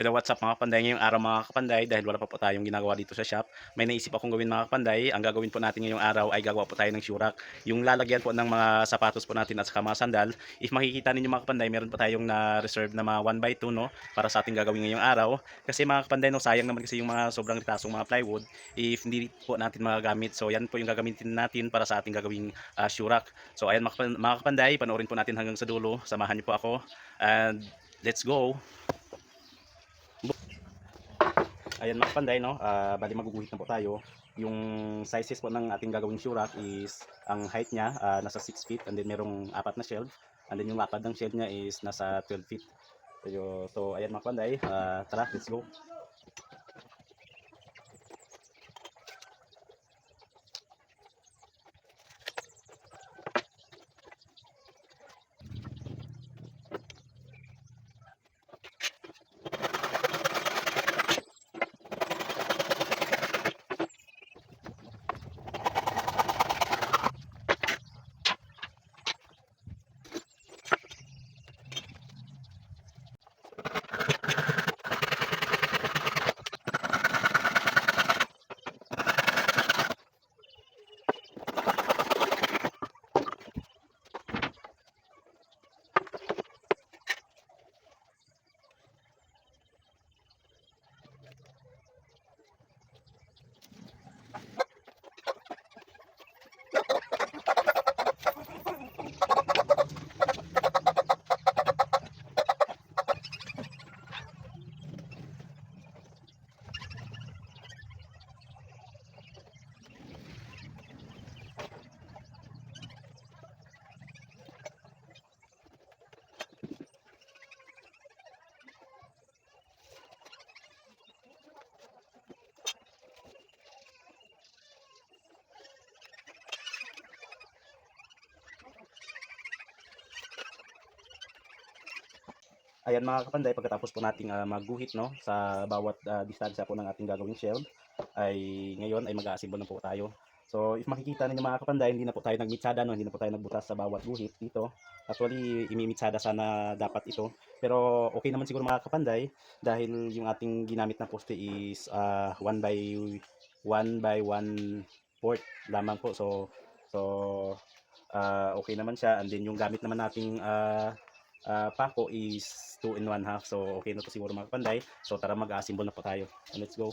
Hello, what's up mga kapanday? Ngayong araw mga kapanday, dahil wala pa po tayong ginagawa dito sa shop, may naisip akong gawin mga kapanday. Ang gagawin po natin ngayong araw ay gagawa po tayo ng shurak. Yung lalagyan po ng mga sapatos po natin at saka mga sandal. If makikita ninyo mga kapanday, meron pa tayong na-reserve na mga 1x2 no, para sa ating gagawin ngayong araw. Kasi mga kapanday, no, sayang naman kasi yung mga sobrang tasong mga plywood if hindi po natin magagamit. So yan po yung gagamitin natin para sa ating gagawing uh, shurak. So ayan mga kapanday, panoorin po natin hanggang sa dulo. Samahan niyo po ako. And let's go! Ayan mga panday, no? Ah, bali maguguhit na po tayo. Yung sizes po ng ating gagawing shurak is, ang height niya ah, nasa 6 feet and then merong apat na shelf. And then yung lapad ng shelf niya is nasa 12 feet. So, so ayan mga panday, ah, tara, let's go. Ayan mga kapanday, pagkatapos po nating ah, magguhit no, sa bawat ah, distansya po ng ating gagawing shelf, ay ngayon ay mag-aassemble na po tayo. So if makikita ninyo mga kapanday, hindi na po tayo nagmitsada no, hindi na po tayo nagbutas sa bawat guhit dito. Actually, imimitsada sana dapat ito. Pero okay naman siguro mga kapanday dahil yung ating ginamit na poste is 1 by 1 by 1 fourth lamang po. So so ah, okay naman siya and then yung gamit naman nating ah, ah, pako is 2 in 1 half. So, okay na to siguro mga kapanday. So, tara mag-assemble na po tayo. And let's go.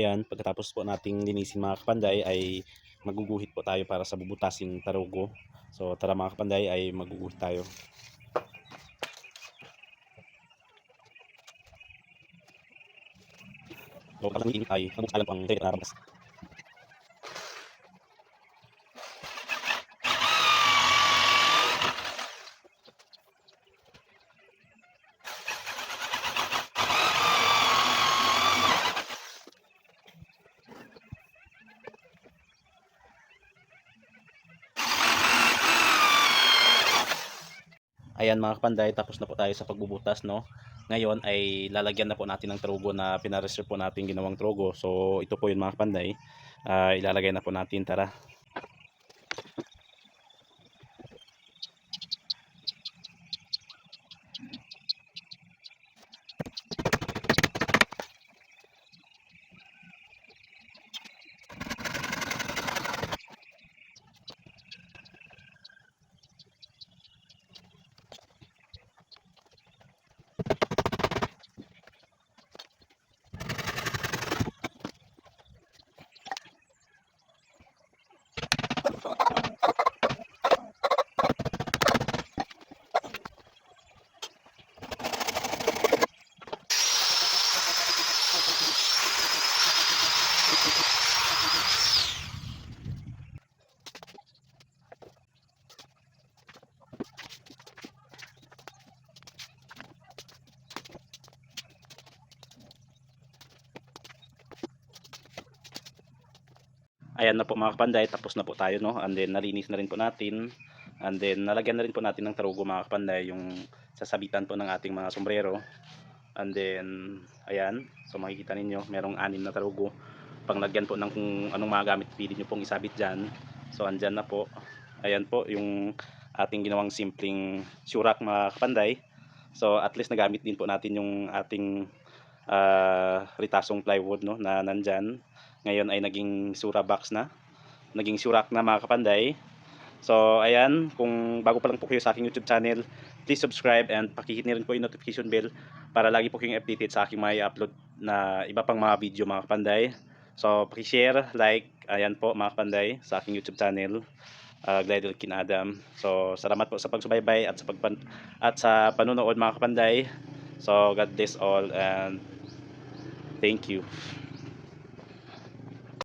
Ayan, pagkatapos po nating linisin mga kapanday ay maguguhit po tayo para sa bubutasing tarugo. So tara mga kapanday ay maguguhit tayo. So kapag init ay mabukalan po ang tirik na rabas. Ayan mga kapanday, tapos na po tayo sa pagbubutas, no? Ngayon ay lalagyan na po natin ng trogo na pinareserve po natin ginawang trogo. So ito po yun mga kapanday. Ah, ilalagay na po natin, tara. Ayan na po mga kapanday, tapos na po tayo, no? And then nalinis na rin po natin. And then nalagyan na rin po natin ng tarugo mga kapanday, yung sasabitan po ng ating mga sombrero. And then, ayan, so makikita ninyo, merong anim na tarugo. Panglagyan po ng kung anong mga gamit pili nyo pong isabit dyan. So andyan na po. Ayan po yung ating ginawang simpleng surak mga kapanday. So at least nagamit din po natin yung ating ah, ritasong plywood no, na nandyan. Ngayon ay naging sura box na. Naging surak na mga kapanday. So ayan, kung bago pa lang po kayo sa aking YouTube channel, please subscribe and pakihit niyo rin po yung notification bell para lagi po kayong updated sa aking mga upload na iba pang mga video mga kapanday. So paki-share, like, ayan po mga kapanday sa aking YouTube channel. Uh, Glidel Kin Adam. So salamat po sa pagsubaybay at sa pagpan at sa panonood mga kapanday. So God bless all and thank you.